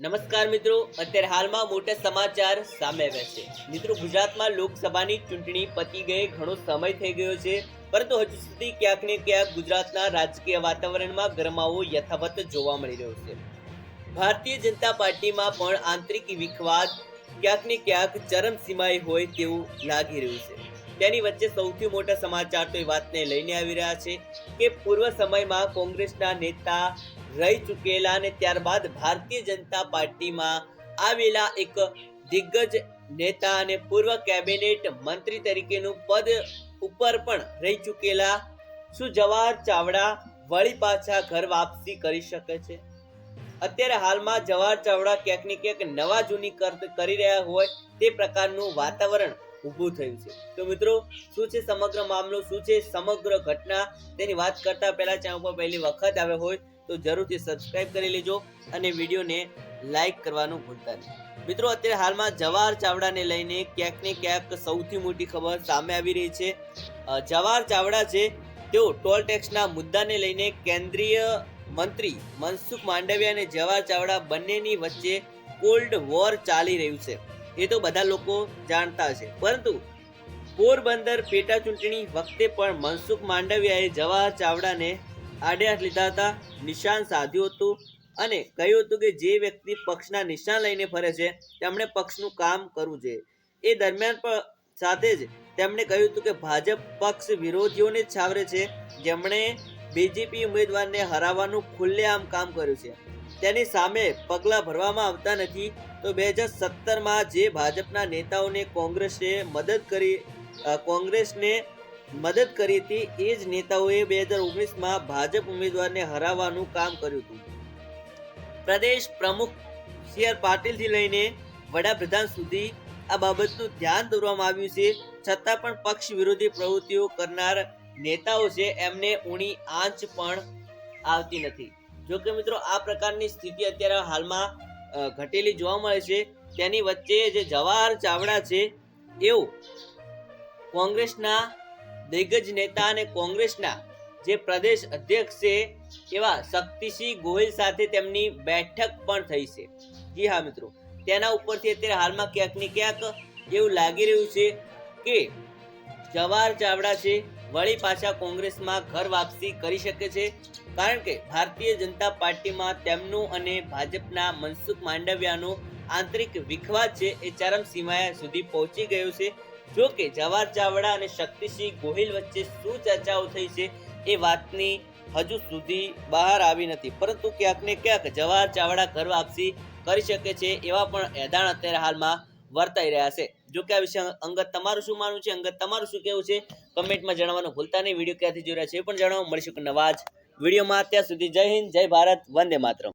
નમસ્કાર મિત્રો, અત્યારે હાલમાં મોટા સમાચાર સામે આવ્યા છે. મિત્રો, ગુજરાતમાં લોકસભાની ચૂંટણી પતી ગઈ, ઘણો સમય થઈ ગયો છે, પરંતુ હજુ સુધી ક્યાંક ને ક્યાંક ગુજરાતના રાજકીય વાતાવરણમાં ગરમાવો યથાવત જોવા મળી રહ્યો છે. ભારતીય જનતા પાર્ટીમાં પણ આંતરિક વિખવાદ ક્યાંક ને ક્યાંક ચરમસીમાએ હોય તેવું લાગી રહ્યું છે. તેની વચ્ચે સૌથી મોટા સમાચાર તો એ વાતને લઈને આવી રહ્યા છે કે પૂર્વ સમયમાં કોંગ્રેસના નેતા રહી ચૂકેલા અને ત્યારબાદ ભારતીય જનતા પાર્ટીમાં આવેલા એક દિગ્ગજ નેતા અને પૂર્વ કેબિનેટ મંત્રી તરીકેનું પદ ઉપર પણ રહી ચૂકેલા શું જવાહર ચાવડા વળી પાછા ઘર વાપસી કરી શકે છે. અત્યારે હાલમાં જવાહર ચાવડા ક્યાંક ને ક્યાંક નવા જૂની કર- રહ્યા હોય તે પ્રકારનું વાતાવરણ ઊભું થયું છે. તો મિત્રો, શું છે સમગ્ર મામલો? શું છે સમગ્ર ઘટના? તેની વાત કરતા પહેલા ચેનલ પર પહેલી વખત આવ્યો હોય, તો જરૂરથી સબસ્ક્રાઇબ કરી લેજો અને વિડીયોને લાઈક કરવાનું ભૂલતા નહીં. મિત્રો, અત્યારે હાલમાં જવાહર ચાવડાને લઈને ક્યાંક ને ક્યાંક સૌથી મોટી ખબર સામે આવી રહી છે. જવાહર ચાવડા છે, તેઓ ટોલ ટેક્સના મુદ્દાને લઈને કેન્દ્રીય મંત્રી મનસુખ માંડવિયા અને જવાહર ચાવડા બંનેની વચ્ચે કોલ્ડ વોર ચાલી રહ્યું છે. એ તો બધા લોકો જાણતા છે પરંતુ પોરબંદર પેટા ચૂંટણી વખતે પણ મનસુખ માંડવિયાએ જવાહર ચાવડાને આડે હાથ લીધા હતા. નિશાન સાધ્યું હતું અને કહ્યું હતું કે જે વ્યક્તિ પક્ષના નિશાન લઈને ફરે છે, તેમણે પક્ષનું કામ કરવું જોઈએ. એ દરમિયાન પણ સાથે જ તેમણે કહ્યું હતું કે ભાજપ પક્ષ વિરોધીઓને જ છાવરે છે. જેમણે બીજેપી ઉમેદવારને હરાવવાનું ખુલ્લેઆમ કામ કર્યું છે. તેની સામે પગલાં ભરવામાં આવતા નથી, તો બે હજાર સત્તરમાં જે ભાજપના નેતાઓને કોંગ્રેસે મદદ કરી કોંગ્રેસને મદદ કરી હતી, એ જ નેતાઓએ બે હજાર ઓગણીસમાં ભાજપ ઉમેદવારને હરાવવાનું કામ કર્યું હતું. પ્રદેશ પ્રમુખ સી આર પાટીલથી લઈને વડાપ્રધાન સુધી આ બાબતનું ધ્યાન દોરવામાં આવ્યું છે, છતાં પણ પક્ષ વિરોધી પ્રવૃત્તિઓ કરનાર નેતાઓ છે, એમને ઊણી આંચ પણ આવતી નથી. જો કે મિત્રો, આ પ્રકારની સ્થિતિ અત્યારે હાલમાં ઘટેલી જોવા મળે છે. તેની વચ્ચે જે જવાહર ચાવડા છે, એવું કોંગ્રેસના દિગ્ગજ નેતા અને કોંગ્રેસના જે પ્રદેશ અધ્યક્ષ છે, એવા શક્તિસિંહ ગોહિલ સાથે તેમની બેઠક પણ થઈ છે. જી હા, મિત્રો. તેના ઉપરથી અત્યારે હાલમાં ક્યાંક ને ક્યાંક એવું લાગી રહ્યું છે કે જવાહર ચાવડા છે વળી પાછા કોંગ્રેસમાં ઘર વાપસી કરી શકે છે. કારણ કે ભારતીય જનતા પાર્ટીમાં તેમનું અને ભાજપના મનસુખ માંડવિયાનો આંતરિક વિખવાદ છે એ ચરમસીમાએ સુધી પહોંચી ગયો છે. જો કે જવાહર ચાવડા અને શક્તિસિંહ ગોહિલ વચ્ચે શું ચર્ચાઓ થઈ છે એ વાતની હજુ સુધી બહાર આવી નથી. પરંતુ ક્યાંક ને ક્યાંક જવાહર ચાવડા ઘર વાપસી કરી શકે છે એવા પણ એધાણ અત્યારે હાલમાં વર્તાઈ રહ્યા છે. જો કે આ વિશે અંગત તમારું શું માનવું છે? અંગત તમારું શું કેવું છે? કમેન્ટમાં જણાવવાનું ભૂલતા નહીં. વીડિયો ક્યાંથી જોઈ રહ્યા છે એ પણ જણાવો મળીશું નવા જ વિડીયોમાં. અત્યાર સુધી જય હિન્દ, જય ભારત, વંદે માતરમ.